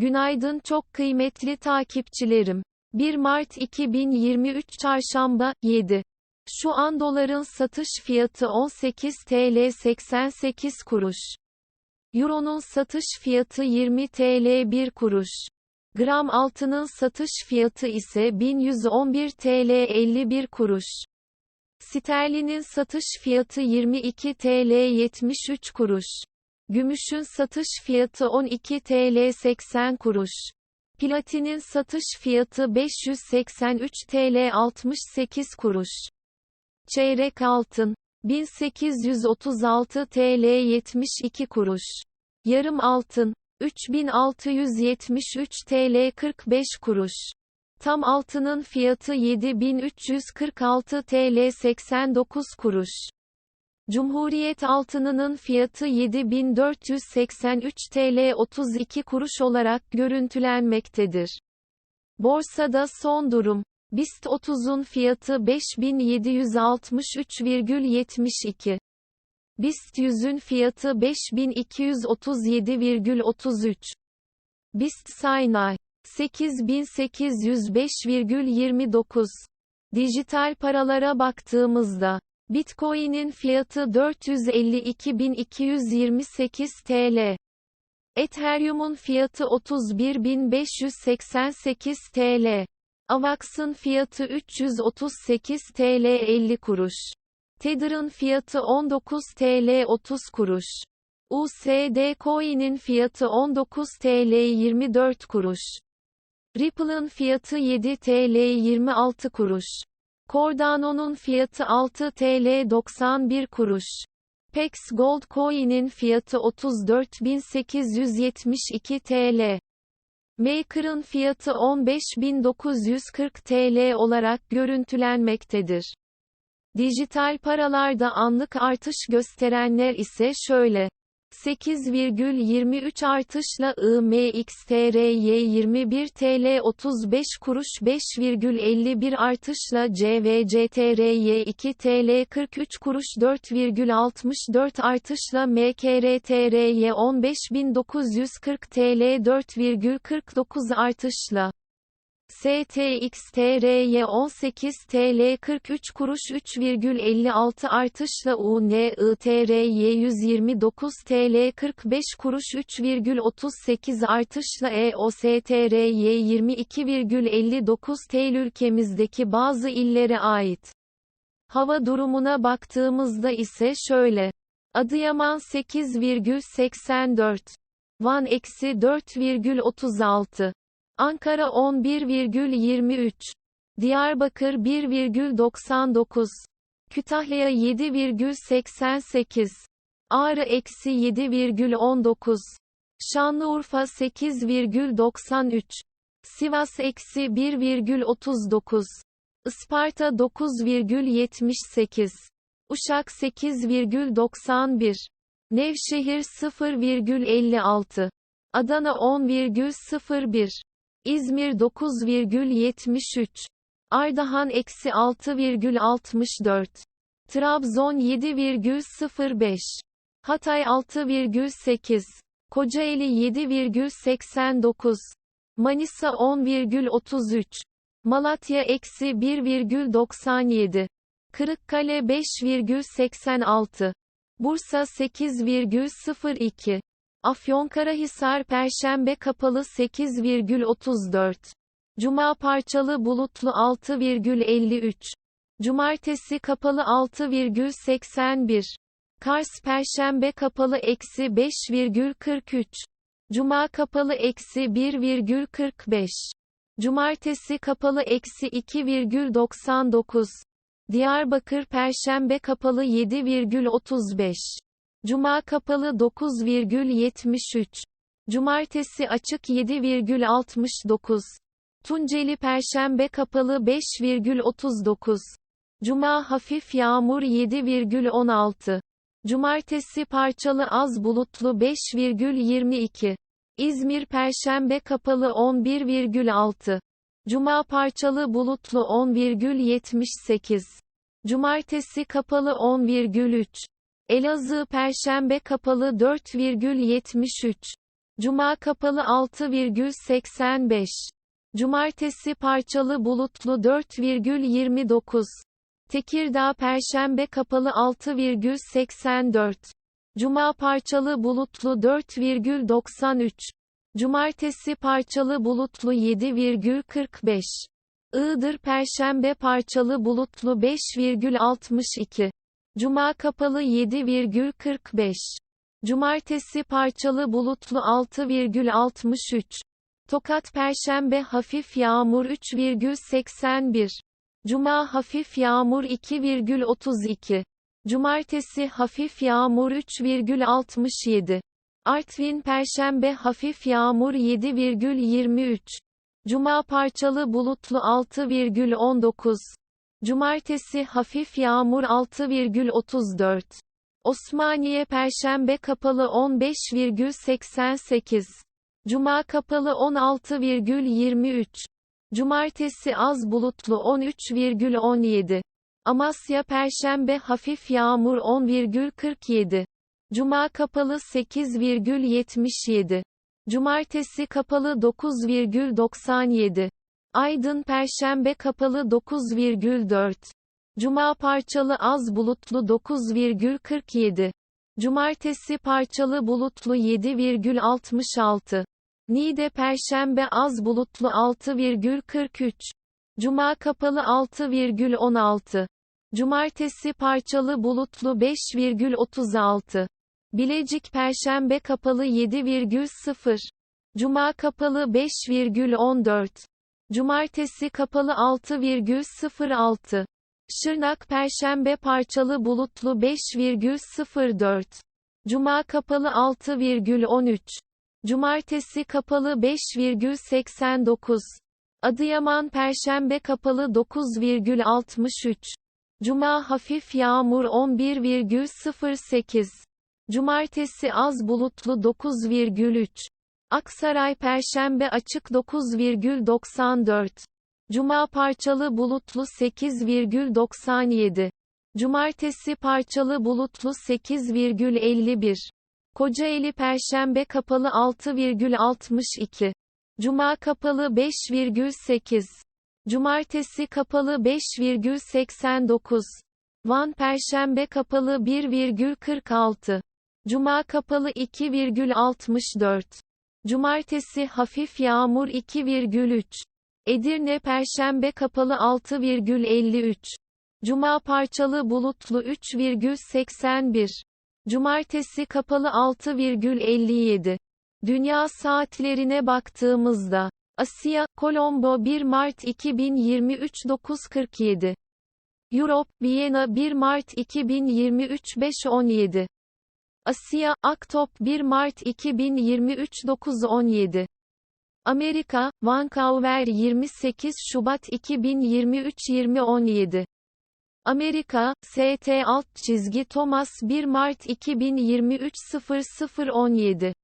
Günaydın çok kıymetli takipçilerim. 1 Mart 2023 Çarşamba, 7. Şu an doların satış fiyatı 18 TL 88 kuruş. Euro'nun satış fiyatı 20 TL 1 kuruş. Gram altının satış fiyatı ise 1111 TL 51 kuruş. Sterlinin satış fiyatı 22 TL 73 kuruş. Gümüşün satış fiyatı 12 TL 80 kuruş. Platinin satış fiyatı 583 TL 68 kuruş. Çeyrek altın 1836 TL 72 kuruş. Yarım altın 3673 TL 45 kuruş. Tam altının fiyatı 7346 TL 89 kuruş. Cumhuriyet altınının fiyatı 7483 TL 32 kuruş olarak görüntülenmektedir. Borsada son durum. BIST 30'un fiyatı 5763,72. BIST 100'ün fiyatı 5237,33. BIST Saynay 8805,29. Dijital paralara baktığımızda Bitcoin'in fiyatı 452.228 TL. Ethereum'un fiyatı 31.588 TL. Avax'ın fiyatı 338 TL 50 kuruş. Tether'ın fiyatı 19 TL 30 kuruş. USD Coin'in fiyatı 19 TL 24 kuruş. Ripple'ın fiyatı 7 TL 26 kuruş. Cardano'nun fiyatı 6 TL 91 kuruş. Pex Gold Coin'in fiyatı 34.872 TL. Maker'ın fiyatı 15.940 TL olarak görüntülenmektedir. Dijital paralarda anlık artış gösterenler ise şöyle. 8,23 artışla IMXTRY 21 TL 35 kuruş 5,51 artışla CVCTRY 2 TL 43 kuruş 4,64 artışla MKRTRY 15940 TL 4,49 artışla STXTRY 18 TL 43 kuruş 3,56 artışla UNITRY 129 TL 45 kuruş 3,38 artışla EOSTRY 22,59 TL ülkemizdeki bazı illere ait. Hava durumuna baktığımızda ise şöyle. Adıyaman 8,84. Van eksi 4,36. Ankara 11,23. Diyarbakır 1,99. Kütahya 7,88. Ağrı eksi 7,19. Şanlıurfa 8,93. Sivas eksi 1,39. Isparta 9,78. Uşak 8,91. Nevşehir 0,56. Adana 10,01. İzmir 9,73. Ardahan eksi 6,64. Trabzon 7,05. Hatay 6,8. Kocaeli 7,89. Manisa 10,33. Malatya eksi 1,97. Kırıkkale 5,86. Bursa 8,02. Afyonkarahisar Perşembe kapalı 8,34. Cuma parçalı bulutlu 6,53. Cumartesi kapalı 6,81. Kars Perşembe kapalı eksi 5,43. Cuma kapalı eksi 1,45. Cumartesi kapalı eksi 2,99. Diyarbakır Perşembe kapalı 7,35. Cuma kapalı 9,73. Cumartesi açık 7,69. Tunceli Perşembe kapalı 5,39. Cuma hafif yağmur 7,16. Cumartesi parçalı az bulutlu 5,22. İzmir Perşembe kapalı 11,6. Cuma parçalı bulutlu 10,78. Cumartesi kapalı 10,3. Elazığ Perşembe kapalı 4,73. Cuma kapalı 6,85. Cumartesi parçalı bulutlu 4,29. Tekirdağ Perşembe kapalı 6,84. Cuma parçalı bulutlu 4,93. Cumartesi parçalı bulutlu 7,45. Iğdır Perşembe parçalı bulutlu 5,62. Cuma kapalı 7,45. Cumartesi parçalı bulutlu 6,63. Tokat Perşembe hafif yağmur 3,81. Cuma hafif yağmur 2,32. Cumartesi hafif yağmur 3,67. Artvin Perşembe hafif yağmur 7,23. Cuma parçalı bulutlu 6,19. Cumartesi hafif yağmur 6,34. Osmaniye Perşembe kapalı 15,88. Cuma kapalı 16,23. Cumartesi az bulutlu 13,17. Amasya Perşembe hafif yağmur 10,47. Cuma kapalı 8,77. Cumartesi kapalı 9,97. Aydın Perşembe kapalı 9,4. Cuma parçalı az bulutlu 9,47. Cumartesi parçalı bulutlu 7,66. Niğde Perşembe az bulutlu 6,43. Cuma kapalı 6,16. Cumartesi parçalı bulutlu 5,36. Bilecik Perşembe kapalı 7,0. Cuma kapalı 5,14. Cumartesi kapalı 6,06. Şırnak Perşembe parçalı bulutlu 5,04. Cuma kapalı 6,13. Cumartesi kapalı 5,89. Adıyaman Perşembe kapalı 9,63. Cuma hafif yağmur 11,08. Cumartesi az bulutlu 9,3. Aksaray Perşembe açık 9,94. Cuma parçalı bulutlu 8,97. Cumartesi parçalı bulutlu 8,51. Kocaeli Perşembe kapalı 6,62. Cuma kapalı 5,8. Cumartesi kapalı 5,89. Van Perşembe kapalı 1,46. Cuma kapalı 2,64. Cumartesi hafif yağmur 2,3. Edirne Perşembe kapalı 6,53. Cuma parçalı bulutlu 3,81. Cumartesi kapalı 6,57. Dünya saatlerine baktığımızda Asya, Kolombo 1 Mart 2023 9.47. Europe, Viyana 1 Mart 2023 5.17. Asya, Aktop 1 Mart 2023 9.17. Amerika, Vancouver 28 Şubat 2023 20.17. Amerika, ST alt çizgi Thomas 1 Mart 2023 0017.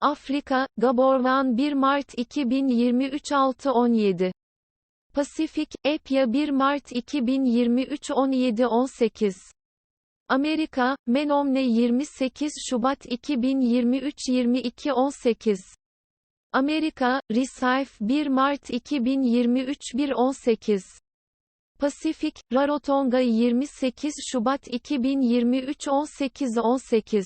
Afrika, Gaborvan 1 Mart 2023 617. Pasifik, Epya 1 Mart 2023 17-18. Amerika, Menomne 28 Şubat 2023 22-18. Amerika, Recife 1 Mart 2023 1-18. Pasifik, Rarotonga 28 Şubat 2023 18-18.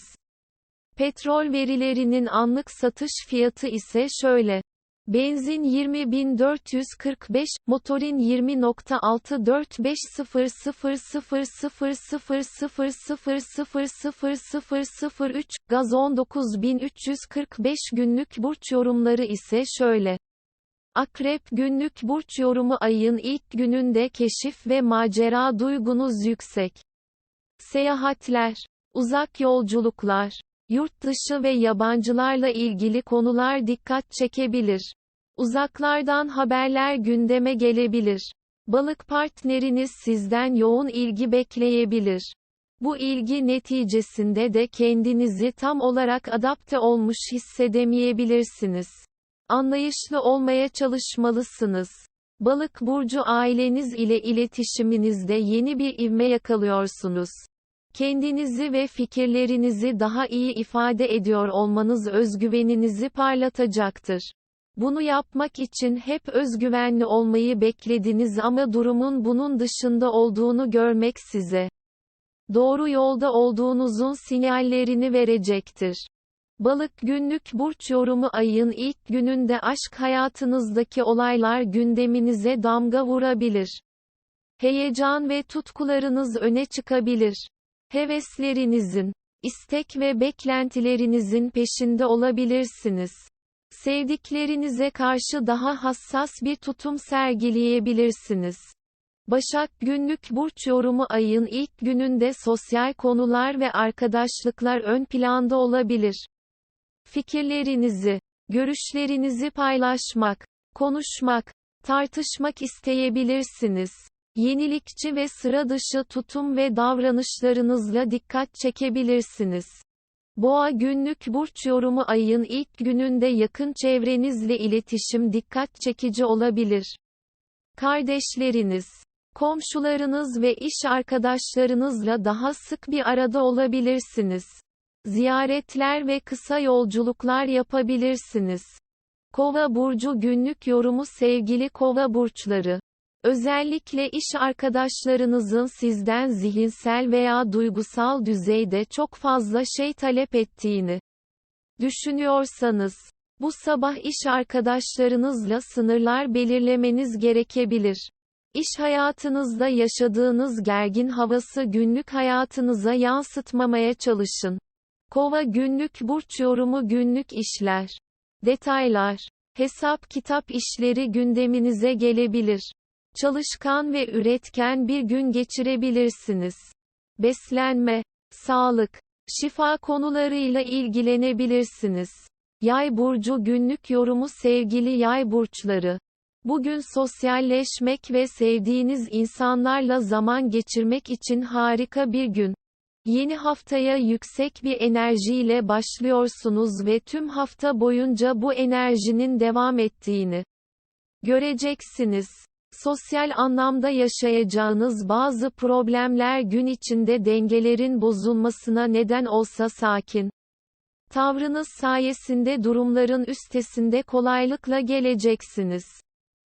Petrol verilerinin anlık satış fiyatı ise şöyle. Benzin 20.445, motorin 20.645000000000003, gaz 19345 günlük burç yorumları ise şöyle. Akrep günlük burç yorumu ayın ilk gününde keşif ve macera duygunuz yüksek. Seyahatler, uzak yolculuklar, Yurt dışı ve yabancılarla ilgili konular dikkat çekebilir. Uzaklardan haberler gündeme gelebilir. Balık partneriniz sizden yoğun ilgi bekleyebilir. Bu ilgi neticesinde de kendinizi tam olarak adapte olmuş hissedemeyebilirsiniz. Anlayışlı olmaya çalışmalısınız. Balık burcu aileniz ile iletişiminizde yeni bir ivme yakalıyorsunuz. Kendinizi ve fikirlerinizi daha iyi ifade ediyor olmanız özgüveninizi parlatacaktır. Bunu yapmak için hep özgüvenli olmayı beklediniz ama durumun bunun dışında olduğunu görmek size doğru yolda olduğunuzun sinyallerini verecektir. Balık günlük burç yorumu ayın ilk gününde aşk hayatınızdaki olaylar gündeminize damga vurabilir. Heyecan ve tutkularınız öne çıkabilir. Heveslerinizin, istek ve beklentilerinizin peşinde olabilirsiniz. Sevdiklerinize karşı daha hassas bir tutum sergileyebilirsiniz. Başak günlük burç yorumu ayın ilk gününde sosyal konular ve arkadaşlıklar ön planda olabilir. Fikirlerinizi, görüşlerinizi paylaşmak, konuşmak, tartışmak isteyebilirsiniz. Yenilikçi ve sıra dışı tutum ve davranışlarınızla dikkat çekebilirsiniz. Boğa günlük burç yorumu ayın ilk gününde yakın çevrenizle iletişim dikkat çekici olabilir. Kardeşleriniz, komşularınız ve iş arkadaşlarınızla daha sık bir arada olabilirsiniz. Ziyaretler ve kısa yolculuklar yapabilirsiniz. Kova burcu günlük yorumu sevgili kova burçları. Özellikle iş arkadaşlarınızın sizden zihinsel veya duygusal düzeyde çok fazla şey talep ettiğini düşünüyorsanız, bu sabah iş arkadaşlarınızla sınırlar belirlemeniz gerekebilir. İş hayatınızda yaşadığınız gergin havası günlük hayatınıza yansıtmamaya çalışın. Kova günlük burç yorumu günlük işler. Detaylar. Hesap kitap işleri gündeminize gelebilir. Çalışkan ve üretken bir gün geçirebilirsiniz. Beslenme, sağlık, şifa konularıyla ilgilenebilirsiniz. Yay burcu günlük yorumu sevgili yay burçları. Bugün sosyalleşmek ve sevdiğiniz insanlarla zaman geçirmek için harika bir gün. Yeni haftaya yüksek bir enerjiyle başlıyorsunuz ve tüm hafta boyunca bu enerjinin devam ettiğini göreceksiniz. Sosyal anlamda yaşayacağınız bazı problemler gün içinde dengelerin bozulmasına neden olsa sakin. Tavrınız sayesinde durumların üstesinde kolaylıkla geleceksiniz.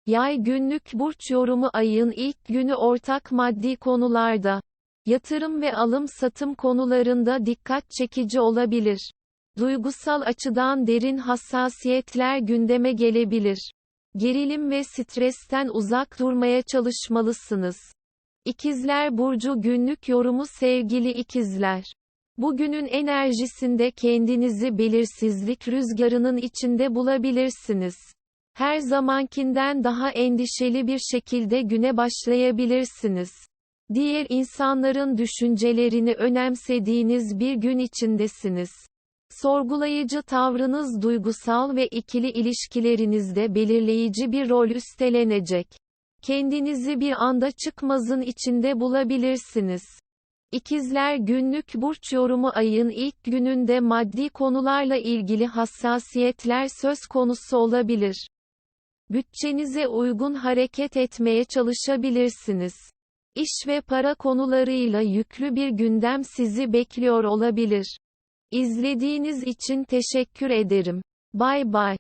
Yay günlük burç yorumu ayın ilk günü ortak maddi konularda, yatırım ve alım-satım konularında dikkat çekici olabilir. Duygusal açıdan derin hassasiyetler gündeme gelebilir. Gerilim ve stresten uzak durmaya çalışmalısınız. İkizler Burcu günlük yorumu sevgili ikizler. Bugünün enerjisinde kendinizi belirsizlik rüzgarının içinde bulabilirsiniz. Her zamankinden daha endişeli bir şekilde güne başlayabilirsiniz. Diğer insanların düşüncelerini önemsediğiniz bir gün içindesiniz. Sorgulayıcı tavrınız duygusal ve ikili ilişkilerinizde belirleyici bir rol üstlenecek. Kendinizi bir anda çıkmazın içinde bulabilirsiniz. İkizler günlük burç yorumu ayın ilk gününde maddi konularla ilgili hassasiyetler söz konusu olabilir. Bütçenize uygun hareket etmeye çalışabilirsiniz. İş ve para konularıyla yüklü bir gündem sizi bekliyor olabilir. İzlediğiniz için teşekkür ederim. Bay bay.